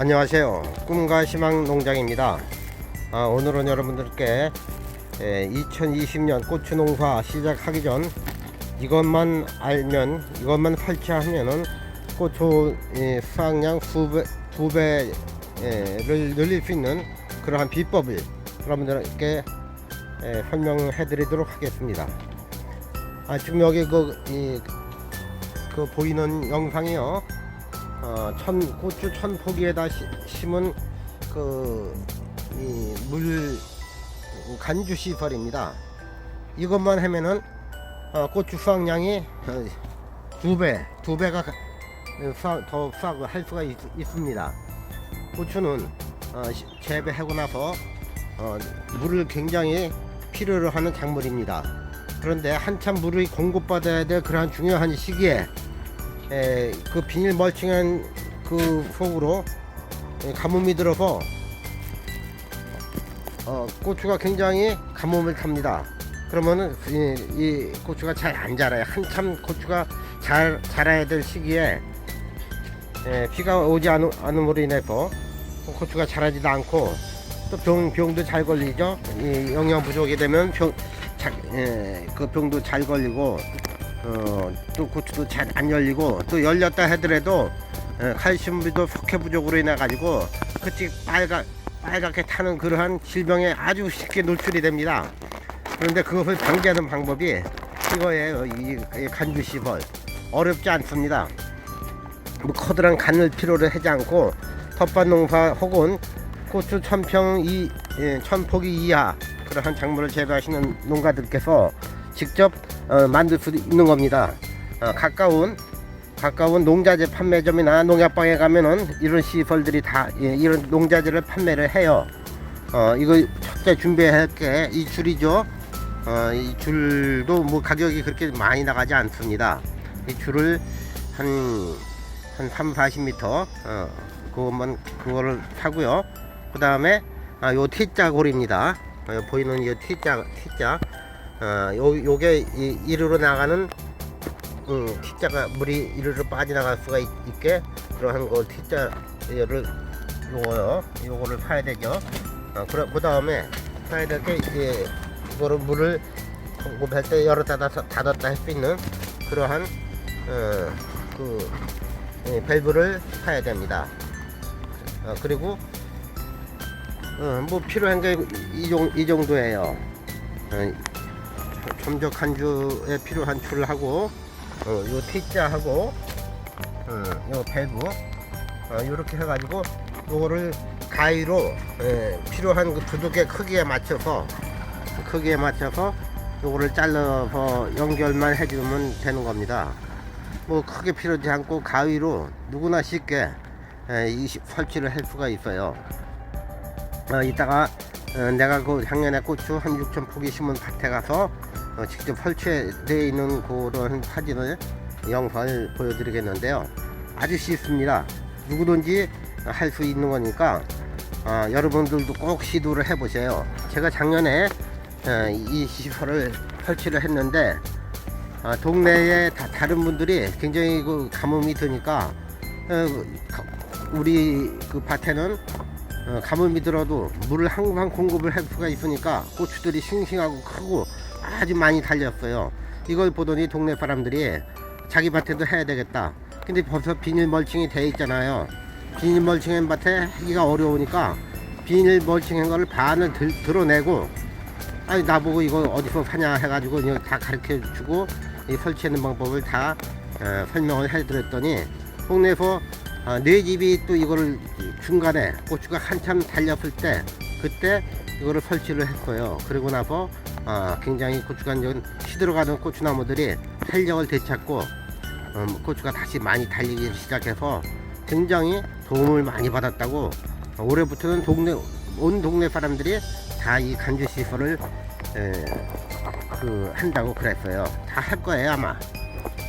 안녕하세요. 꿈과 희망 농장입니다. 아, 오늘은 여러분들께 에, 2020년 고추 농사 시작하기 전 이것만 알면 이것만 설치하면은 고추 이, 수확량 수배, 두 배를 늘릴 수 있는 그러한 비법을 여러분들께 에, 설명해 드리도록 하겠습니다. 아, 지금 여기 그, 이, 그 보이는 영상이요. 어, 천 고추 천 포기에다 시- 심은 그이물 간주 시설입니다. 이것만 하면은 어, 고추 수확량이 어, 두 배, 두 배가 가- 수확, 더 수확을 할 수가 있, 습니다 고추는 어, 시- 재배하고 나서 어, 물을 굉장히 필요로 하는 작물입니다. 그런데 한참 물을 공급받아야 될 그러한 중요한 시기에 에, 그 비닐 멀칭한 그 속으로 에, 가뭄이 들어서 어, 고추가 굉장히 가뭄을 탑니다. 그러면은 이, 이 고추가 잘 안 자라요. 한참 고추가 잘 자라야 될 시기에 에, 비가 오지 않, 않음으로 인해서 고추가 자라지도 않고 또 병, 병도 잘 걸리죠. 이 영양 부족이 되면 병, 자, 에, 그 병도 잘 걸리고 어, 또 고추도 잘 안 열리고 또 열렸다 하더라도 에, 칼슘비도 석회 부족으로 인해 가지고 그치 빨가 빨갛게 타는 그러한 질병에 아주 쉽게 노출이 됩니다. 그런데 그것을 방지하는 방법이 이거예요. 이, 이 간주 시설 어렵지 않습니다. 뭐 커다란 간을 필요로 하지 않고 텃밭 농사 혹은 고추 천평 이 예, 천포기 이하 그러한 작물을 재배하시는 농가들께서 직접 어, 만들 수 있는 겁니다. 어, 가까운 가까운 농자재 판매점이나 농약방에 가면은 이런 시설들이 다 예, 이런 농자재를 판매를 해요. 어, 이거 첫째 준비할 게 이 줄이죠. 어, 이 줄도 뭐 가격이 그렇게 많이 나가지 않습니다. 이 줄을 한, 한 3, 40m, 어, 그것만, 그거를 사고요. 그 다음에, 아, 요 T자 고리입니다. 어, 보이는 이 T자, T자. 어, 요, 요게 이, 이리로 나가는, 음, T자가 물이 이리로 빠져나갈 수가 있, 게 그러한 거 T자를 요거요. 요거를 사야 되죠. 어, 그 다음에 사야 될 게, 이제, 이거를 물을 공급할 때 열었다 닫았- 닫았다 할 수 있는 그러한 어, 그 예, 밸브를 사야 됩니다. 어, 그리고 어, 뭐 필요한 게 이 정도예요. 어, 첨적 한 주에 필요한 줄을 하고 어, 요 T자 하고 어, 요 밸브 어, 요렇게 해가지고 요거를 가위로 예, 필요한 그 두둑의 크기에 맞춰서 크기에 맞춰서 요거를 잘라서 연결만 해주면 되는 겁니다. 뭐 크게 필요하지 않고 가위로 누구나 쉽게 에, 이 시- 설치를 할 수가 있어요. 어, 이따가 어, 내가 그 작년에 고추 한 6천 포기 심은 밭에 가서 어, 직접 설치되어 있는 그런 사진을 영상을 보여드리겠는데요. 아주 쉽습니다. 누구든지 할 수 있는 거니까 어, 여러분들도 꼭 시도를 해 보세요. 제가 작년에 어, 이 시설을 설치를 했는데 아, 동네에 다, 다른 분들이 굉장히 그 가뭄이 드니까 어, 가- 우리 그 밭에는 어, 가뭄이 들어도 물을 항상 공급을 할 수가 있으니까 고추들이 싱싱하고 크고 아주 많이 달렸어요. 이걸 보더니 동네 사람들이 자기 밭에도 해야 되겠다. 근데 벌써 비닐 멀칭이 돼 있잖아요. 비닐 멀칭한 밭에 하기가 어려우니까 비닐 멀칭한 거를 반을 들, 드러내고 아니 나보고 이거 어디서 사냐 해가지고 이거 다 가르쳐 주고 이 설치하는 방법을 다 어, 설명을 해드렸더니 동네에서 어, 네 집이 또 이거를 중간에 고추가 한참 달렸을 때 그때 이거를 설치를 했어요. 그리고 나서 어, 굉장히 고추가 이제 시들어가는 고추나무들이 활력을 되찾고 음, 고추가 다시 많이 달리기 시작해서 굉장히 도움을 많이 받았다고 어, 올해부터는 동네 온 동네 사람들이 다 이 간주 시설을 에, 그 한다고 그랬어요. 다 할 거예요 아마.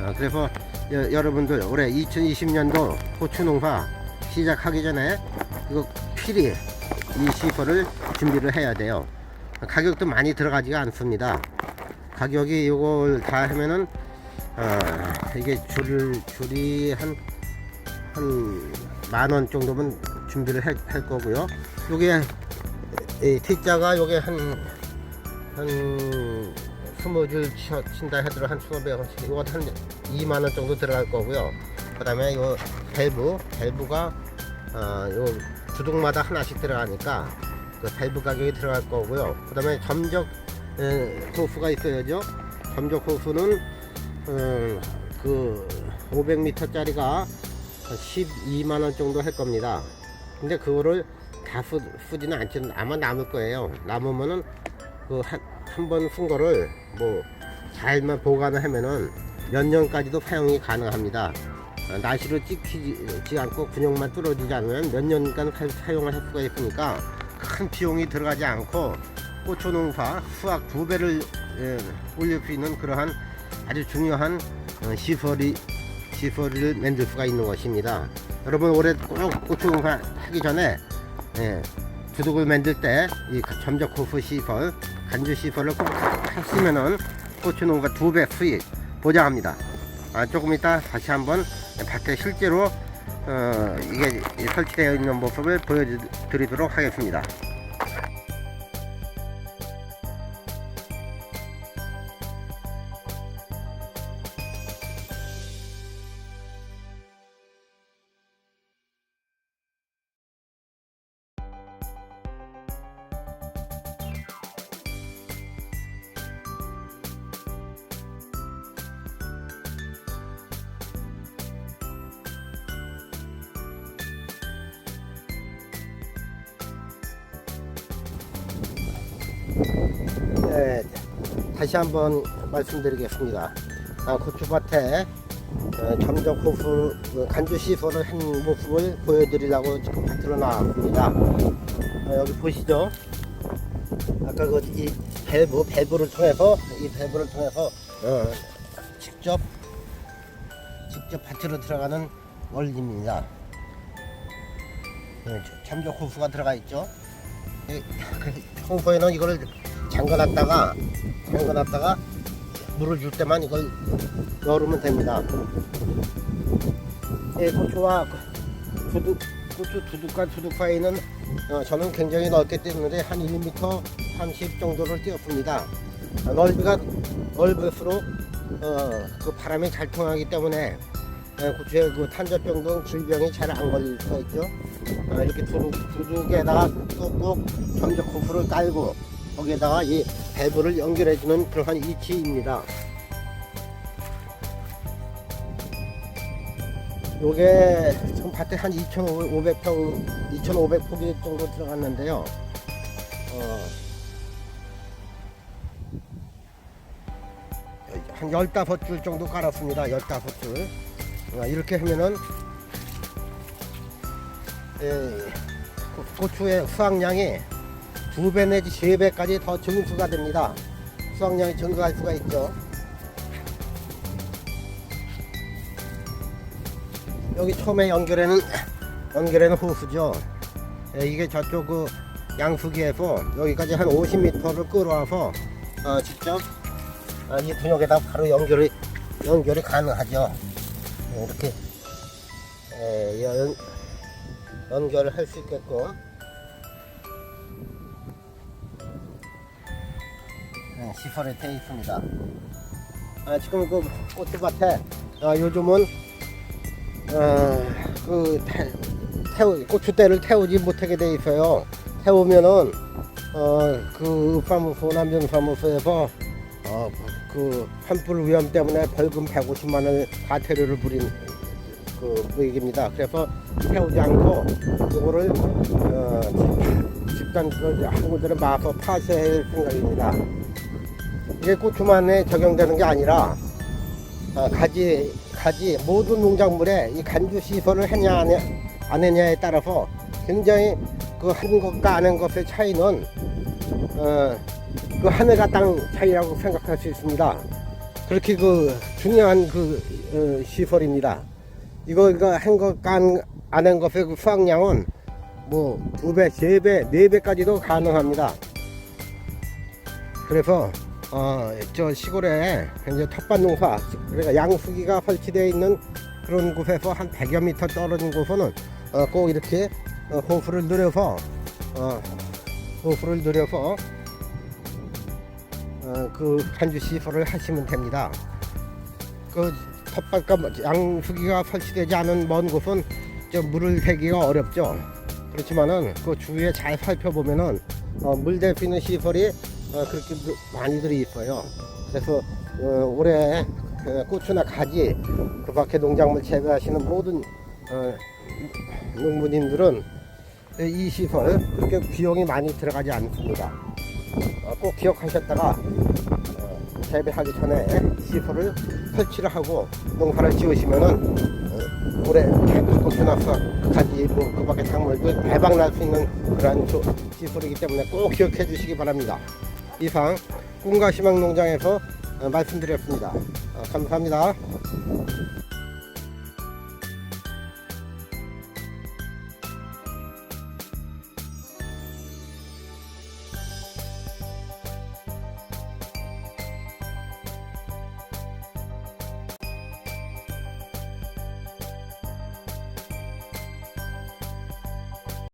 어, 그래서 여, 여러분들 올해 2020년도 고추 농사 시작하기 전에 이거 필히 이 시설을 준비를 해야 돼요. 가격도 많이 들어가지가 않습니다. 가격이 이걸 다 하면은 어, 이게 줄 줄이 한 한 만 원 정도면 준비를 할, 할 거고요. 요게 이 T자가 요게 한 한 스무 줄 쳐- 친다 해도 한 스무 배 이거 한 2만 원 정도 들어갈 거고요. 그 다음에 요 밸브 밸브가 어 요 주둥마다 하나씩 들어가니까 그 밸브 가격이 들어갈 거고요. 그 다음에 점적 에, 호수가 있어야죠. 점적 호수는 음, 그 500m짜리가 12만 원 정도 할 겁니다. 근데 그거를 다 쓰, 쓰지는 않지는 아마 남을 거예요. 남으면은 그 한번 쓴 거를 뭐 잘만 보관을 하면은 몇 년까지도 사용이 가능합니다. 어, 날씨를 찍히지 않고 근육만 뚫어지지 않으면 몇 년간 사- 사용을 할 수가 있으니까 큰 비용이 들어가지 않고 고추 농사 수확 두 배를 예, 올릴 수 있는 그러한 아주 중요한 어, 시설이 시설을 만들 수가 있는 것입니다. 여러분 올해 꼭 고추 농사 하기 전에 예, 두둑을 만들 때 이 점적 호수 시설, 간주 시설을 꼭 하시면은 고추 농가 두 배 수익 보장합니다. 아, 조금 이따 다시 한번 밖에 실제로 어, 이게 설치되어 있는 모습을 보여드리도록 하겠습니다. 네, 다시 한번 말씀드리겠습니다. 아, 고추밭에 어, 점적 호수 어, 간주 시설을 한 모습을 보여드리려고 지금 밭으로 나왔습니다. 어, 여기 보시죠. 아까 그 이 밸브 밸브를 통해서 이 밸브를 통해서 어, 직접 직접 밭으로 들어가는 원리입니다. 네, 점적 호수가 들어가 있죠. 이- 그 평소에는 이거를 잠가놨다가 잠가놨다가 물을 줄 때만 이걸 넣으면 됩니다. 예, 고추와 그 두둑, 고추 두둑과 두둑 사이는 어, 저는 굉장히 넓기 때문에 한 1m 30 정도를 띄웠습니다. 어, 넓이가 넓을수록 어, 그 바람이 잘 통하기 때문에 예, 고추의 그 탄저병 등 질병이 잘 안 걸릴 수가 있죠. 어, 이렇게 두둑, 두둑에다가 꾹꾹 점적 호수를 깔고 거기에다가 이 밸브를 연결해주는 그러한 이치입니다. 요게 지금 밭에 한 2,500평, 2,500포기 정도 들어갔는데요. 어, 한 15줄 정도 깔았습니다. 15줄. 어, 이렇게 하면은 예, 고- 고추의 수확량이 두 배 내지 세 배까지 더 증수가 됩니다. 수확량이 증가할 수가 있죠. 여기 처음에 연결에는 연결에는 호수죠. 예, 이게 저쪽 그 양수기에서 여기까지 한 50m를 끌어와서 어, 직접 아, 이 분역에다 바로 연결이 연결이 가능하죠. 예, 이렇게 예, 연, 연결을 할 수 있게끔 시설이 되어 있습니다. 아, 지금 그 고추밭에 아, 요즘은 어, 그 태, 태우, 고추대를 태우지 못하게 돼 있어요. 태우면은 어, 그 사무소 남전 사무소에서 어, 그 환불 위험 때문에 벌금 150만 원을 과태료를 부린 그 얘기입니다. 그래서 태우지 않고 이거를 어, 집단 그 한국들은 마서 파쇄할 생각입니다. 이게 고추만에 적용되는 게 아니라 어, 가지 가지 모든 농작물에 이 간주 시설을 했냐 안, 해, 안 했냐에 따라서 굉장히 그 한 것과 안 한 것의 차이는 어, 그 하늘과 땅 차이라고 생각할 수 있습니다. 그렇게 그 중요한 그 어, 시설입니다. 이거 이거 한 것과 안 한 것의 그 수확량은 뭐 두 배, 세 배, 네 배까지도 가능합니다. 그래서 어, 저 시골에 이제 텃밭 농사, 그러니까 양수기가 설치되어 있는 그런 곳에서 한 100여 미터 떨어진 곳에는 어, 꼭 이렇게 어, 호수를 누려서 어, 호수를 누려서 어, 그 한주 시설을 하시면 됩니다. 그 텃밭과 양수기가 설치되지 않은 먼 곳은 좀 물을 대기가 어렵죠. 그렇지만은 그 주위에 잘 살펴보면은 어, 물 대피는 시설이 어, 그렇게 많이들이 있어요. 그래서 어, 올해 그 고추나 가지 그 밖에 농작물 재배하시는 모든 어, 농부님들은 이 시설 그렇게 비용이 많이 들어가지 않습니다. 어, 꼭 기억하셨다가 어, 재배하기 전에 시설을 설치를 하고 농사를 지으시면은 어, 올해 고추나 가지 뭐 그 밖에 작물도 대박 날 수 있는 조- 시설이기 때문에 꼭 기억해 주시기 바랍니다. 이상 꿈과 희망 농장에서 말씀드렸습니다. 어, 감사합니다.